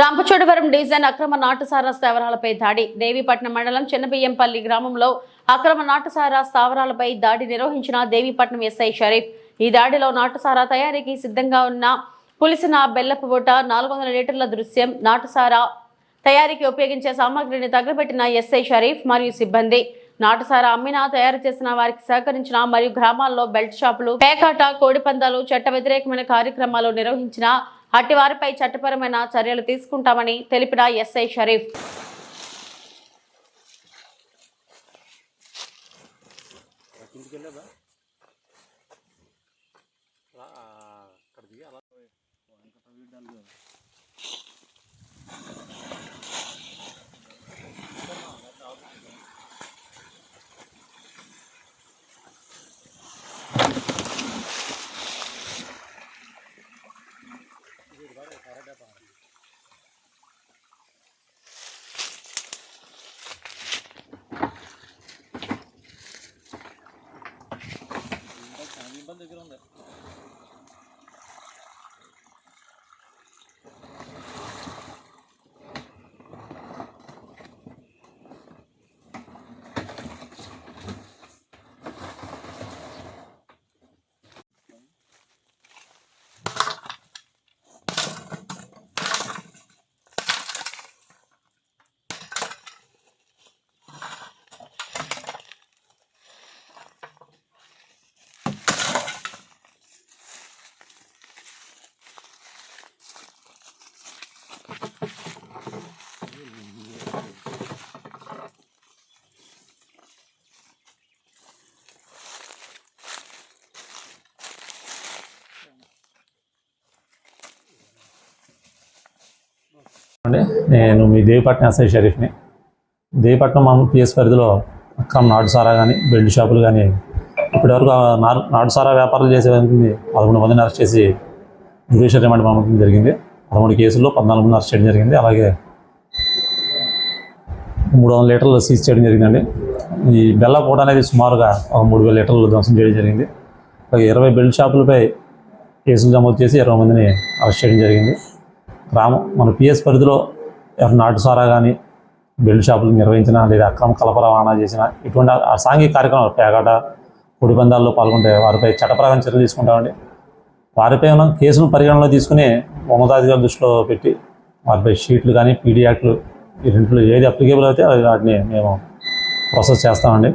Rampachodavaram design అక్రమ నాటుసారా స్థావరాలపై దాడి. దేవీపట్నం మండలం చిన్నబియ్యంపల్లి గ్రామంలో అక్రమ నాటుసారా స్థావరాలపై దాడి నిర్వహించిన దేవీపట్నం ఎస్ఐ షరీఫ్. ఈ దాడిలో నాటుసారా తయారీకి సిద్ధంగా ఉన్న పులిసిన బెల్లపు బుట నాలుగు వందల లీటర్ల దృశ్యం నాటుసారా తయారీకి ఉపయోగించే సామాగ్రిని తగలబెట్టిన ఎస్ఐ షరీఫ్ మరియు సిబ్బంది. నాటుసారా అమ్మినా తయారు చేసిన వారికి సహకరించిన మరియు గ్రామాల్లో బెల్ట్ షాపులు పేకాట కోడిపందాలు చట్ట వ్యతిరేకమైన కార్యక్రమాలు నిర్వహించిన అట్టి వారిపై చట్టపరమైన చర్యలు తీసుకుంటామని తెలిపిన ఎస్ఐ షరీఫ్. やばい。దగ్గర ఉంది అండి నేను మీ దేవిపట్నం ఎస్ఐ షరీఫ్ని. దేవిపట్నం మనం పిఎస్ పరిధిలో అక్రమ నాటు సారా కానీ బెల్ట్ షాపులు కానీ ఇప్పటివరకు నాటు సారా వ్యాపారాలు చేసే వారికి పదమూడు మందిని అరెస్ట్ చేసి జ్యుడిషియల్ రిమాండ్ పంపడం జరిగింది. పదమూడు కేసుల్లో పద్నాలుగు మంది అరెస్ట్ చేయడం జరిగింది. అలాగే మూడు వందల లీటర్లు సీజ్ చేయడం జరిగిందండి. ఈ బెల్ల పూట అనేది సుమారుగా ఒక మూడు వేల లీటర్లు ధ్వంసం చేయడం జరిగింది. ఇరవై బెల్ట్ షాపులపై కేసులు నమోదు చేసి ఇరవై మందిని అరెస్ట్ చేయడం జరిగింది. గ్రామం మన పిఎస్ పరిధిలో ఎవరు నాటు సారా కానీ బెల్ట్ షాపులు నిర్వహించిన లేదా అక్రమ కలప రవాణా చేసిన ఇటువంటి అసాంఘిక కార్యక్రమాలు పేకాట పొడి పందాల్లో పాల్గొంటే వారిపై చట్టపరమైన చర్యలు తీసుకుంటామండి. వారిపై మనం కేసును పరిగణనలో తీసుకుని ఉన్నతాధికారుల దృష్టిలో పెట్టి వారిపై షీట్లు కానీ పీడీ యాక్ట్లు ఈ రెంట్లో ఏది అప్లికేబుల్ అయితే వాటిని మేము ప్రాసెస్ చేస్తామండి.